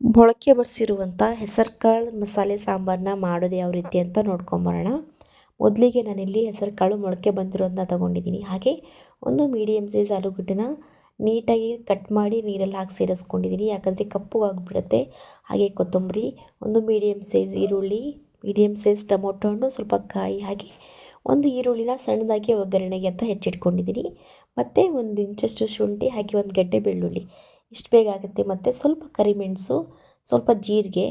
ಮೊಳಕೆ ಬರಿಸಿರುವಂಥ ಹೆಸರುಕಾಳು ಮಸಾಲೆ ಸಾಂಬಾರನ್ನ ಮಾಡೋದು ಯಾವ ರೀತಿ ಅಂತ ನೋಡ್ಕೊಂಬರೋಣ ಮೊದಲಿಗೆ ನಾನಿಲ್ಲಿ ಹೆಸರುಕಾಳು ಮೊಳಕೆ ಬಂದಿರೋದನ್ನ ತೊಗೊಂಡಿದ್ದೀನಿ. ಹಾಗೆ ಒಂದು ಮೀಡಿಯಮ್ ಸೈಜ್ ಆಲೂಗಡ್ಡೆನ ನೀಟಾಗಿ ಕಟ್ ಮಾಡಿ ನೀರಲ್ಲಿ ಹಾಕಿ ಸೇರಿಸ್ಕೊಂಡಿದ್ದೀನಿ. ಯಾಕಂದರೆ ಕಪ್ಪು ಆಗಿಬಿಡುತ್ತೆ. ಹಾಗೆ ಕೊತ್ತಂಬರಿ, ಒಂದು ಮೀಡಿಯಮ್ ಸೈಜ್ ಈರುಳ್ಳಿ ಮೀಡಿಯಮ್ ಸೈಜ್ ಟೊಮೊಟೊ ಹಣ್ಣು, ಸ್ವಲ್ಪ ಕಾಯಿ, ಹಾಗೆ ಒಂದು ಈರುಳ್ಳಿನ ಸಣ್ಣದಾಗಿ ಒಗ್ಗರಣೆಗೆ ಅಂತ ಹೆಚ್ಚಿಟ್ಕೊಂಡಿದ್ದೀನಿ. ಮತ್ತು ಒಂದು ಇಂಚಷ್ಟು ಶುಂಠಿ, ಹಾಗೆ ಒಂದು ಗಡ್ಡೆ ಬೆಳ್ಳುಳ್ಳಿ. ಇಷ್ಟು ಬೇಕಾಗುತ್ತೆ ಮತ್ತು ಸ್ವಲ್ಪ ಕರಿಮೆಣಸು ಸ್ವಲ್ಪ ಜೀರಿಗೆ,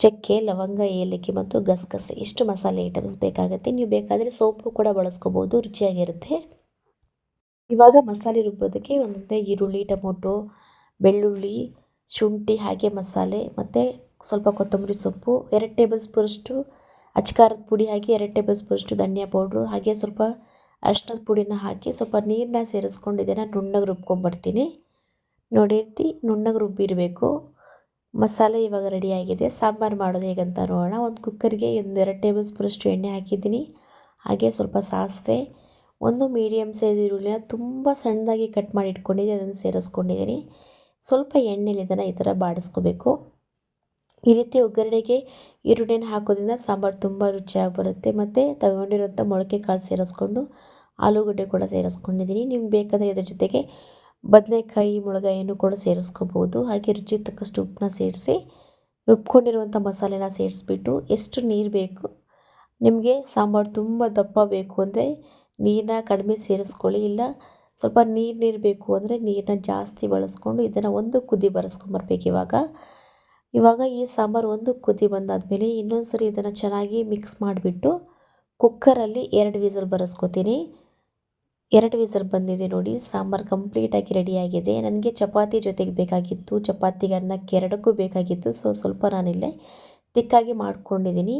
ಚಕ್ಕೆ, ಲವಂಗ, ಏಲಕ್ಕಿ ಮತ್ತು ಗಸಗಸೆ, ಇಷ್ಟು ಮಸಾಲೆ ಐಟಮ್ಸ್ ಬೇಕಾಗುತ್ತೆ. ನೀವು ಬೇಕಾದರೆ ಸೋಪು ಕೂಡ ಬಳಸ್ಕೋಬೋದು, ರುಚಿಯಾಗಿರುತ್ತೆ. ಇವಾಗ ಮಸಾಲೆ ರುಬ್ಬೋದಕ್ಕೆ ಒಂದೊಂದೇ ಈರುಳ್ಳಿ, ಟೊಮೊಟೊ, ಬೆಳ್ಳುಳ್ಳಿ, ಶುಂಠಿ ಹಾಗೆ ಮಸಾಲೆ ಮತ್ತು ಸ್ವಲ್ಪ ಕೊತ್ತಂಬರಿ ಸೊಪ್ಪು, ಎರಡು ಟೇಬಲ್ ಸ್ಪೂನಷ್ಟು ಅಚ್ಕಾರದ ಪುಡಿ ಹಾಕಿ, ಎರಡು ಟೇಬಲ್ ಸ್ಪೂನಷ್ಟು ಧನಿಯಾ ಪೌಡ್ರು, ಹಾಗೆ ಸ್ವಲ್ಪ ಅರ್ಶಿನದ ಪುಡಿನ ಹಾಕಿ ಸ್ವಲ್ಪ ನೀರನ್ನ ಸೇರಿಸ್ಕೊಂಡು ಇದನ್ನು ನುಣ್ಣಗೆ ರುಬ್ಕೊಂಬರ್ತೀನಿ ನೋಡಿ ರೀತಿ ನುಣ್ಣಗೆ ರುಬ್ಬಿರಬೇಕು. ಮಸಾಲೆ ಇವಾಗ ರೆಡಿಯಾಗಿದೆ ಸಾಂಬಾರು ಮಾಡೋದು ಹೇಗಂತ ನೋಡೋಣ. ಒಂದು ಕುಕ್ಕರ್ಗೆ ಒಂದು ಎರಡು ಟೇಬಲ್ ಸ್ಪೂನಷ್ಟು ಎಣ್ಣೆ ಹಾಕಿದ್ದೀನಿ. ಹಾಗೆ ಸ್ವಲ್ಪ ಸಾಸಿವೆ, ಒಂದು ಮೀಡಿಯಮ್ ಸೈಜ್ ಈರುಳ್ಳಿನ ತುಂಬ ಸಣ್ಣದಾಗಿ ಕಟ್ ಮಾಡಿ ಇಟ್ಕೊಂಡಿದ್ದೆ. ಅದನ್ನು ಸೇರಿಸ್ಕೊಂಡಿದ್ದೀನಿ. ಸ್ವಲ್ಪ ಎಣ್ಣೆಲಿ ಇದನ್ನು ಈ ಥರ ಬಾಡಿಸ್ಕೋಬೇಕು. ಈ ರೀತಿ ಒಗ್ಗರಣೆಗೆ ಈರುಳ್ಳಿನ ಹಾಕೋದ್ರಿಂದ ಸಾಂಬಾರು ತುಂಬ ರುಚಿಯಾಗಿ ಬರುತ್ತೆ. ಮತ್ತು ತಗೊಂಡಿರೋಂಥ ಮೊಳಕೆ ಕಾಳು ಸೇರಿಸ್ಕೊಂಡು, ಆಲೂಗಡ್ಡೆ ಕೂಡ ಸೇರಿಸ್ಕೊಂಡಿದ್ದೀನಿ. ನಿಮ್ಗೆ ಬೇಕಾದರೆ ಇದ್ರ ಜೊತೆಗೆ ಬದನೆಕಾಯಿ, ಮುಳಗಾಯಿಯನ್ನು ಕೂಡ ಸೇರಿಸ್ಕೋಬೋದು. ಹಾಗೆ ರುಚಿಗೆ ತಕ್ಕಷ್ಟು ಉಪ್ಪನ್ನ ಸೇರಿಸಿ ರುಬ್ಕೊಂಡಿರುವಂಥ ಮಸಾಲೆನ ಸೇರಿಸ್ಬಿಟ್ಟು ಎಷ್ಟು ನೀರು ಬೇಕು, ನಿಮಗೆ ಸಾಂಬಾರು ತುಂಬ ದಪ್ಪ ಬೇಕು ಅಂದರೆ ನೀರನ್ನ ಕಡಿಮೆ ಸೇರಿಸ್ಕೊಳ್ಳಿ. ಇಲ್ಲ, ಸ್ವಲ್ಪ ನೀರು ನೀರು ಬೇಕು ಅಂದರೆ ನೀರನ್ನ ಜಾಸ್ತಿ ಬಳಸ್ಕೊಂಡು ಇದನ್ನು ಒಂದು ಕುದಿ ಬರೆಸ್ಕೊಂಬರ್ಬೇಕು ಇವಾಗ. ಇವಾಗ ಈ ಸಾಂಬಾರು ಒಂದು ಕುದಿ ಬಂದಾದಮೇಲೆ ಇನ್ನೊಂದು ಸರಿ ಇದನ್ನು ಚೆನ್ನಾಗಿ ಮಿಕ್ಸ್ ಮಾಡಿಬಿಟ್ಟು ಕುಕ್ಕರಲ್ಲಿ ಎರಡು ವಿಸಲ್ ಬರೆಸ್ಕೊತೀನಿ. ಎರಡು ವಿಸರ್ ಬಂದಿದೆ ನೋಡಿ. ಸಾಂಬಾರು ಕಂಪ್ಲೀಟಾಗಿ ರೆಡಿಯಾಗಿದೆ ನನಗೆ ಚಪಾತಿ ಜೊತೆಗೆ ಬೇಕಾಗಿತ್ತು. ಚಪಾತಿಗೆ ಅನ್ನಕ್ಕೆ ಎರಡಕ್ಕೂ ಬೇಕಾಗಿತ್ತು. ಸೊ ಸ್ವಲ್ಪ ನಾನಿಲ್ಲೇ ತಿಕ್ಕಾಗಿ ಮಾಡ್ಕೊಂಡಿದ್ದೀನಿ.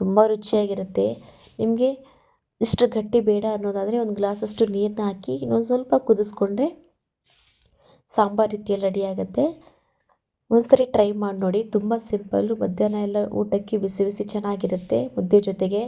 ತುಂಬ ರುಚಿಯಾಗಿರುತ್ತೆ. ನಿಮಗೆ ಇಷ್ಟು ಗಟ್ಟಿ ಬೇಡ ಅನ್ನೋದಾದರೆ ಒಂದು ಗ್ಲಾಸಷ್ಟು ನೀರನ್ನ ಹಾಕಿ ಇನ್ನೊಂದು ಸ್ವಲ್ಪ ಕುದಿಸ್ಕೊಂಡ್ರೆ ಸಾಂಬಾರು ರೀತಿಯಲ್ಲಿ ರೆಡಿ ಆಗುತ್ತೆ. ಒಂದ್ಸರಿ ಟ್ರೈ ಮಾಡಿ ನೋಡಿ. ತುಂಬ ಸಿಂಪಲ್ಲು ಮಧ್ಯಾಹ್ನ ಎಲ್ಲ ಊಟಕ್ಕೆ ಬಿಸಿ ಬಿಸಿ ಚೆನ್ನಾಗಿರುತ್ತೆ. ಮುದ್ದೆ ಜೊತೆಗೆ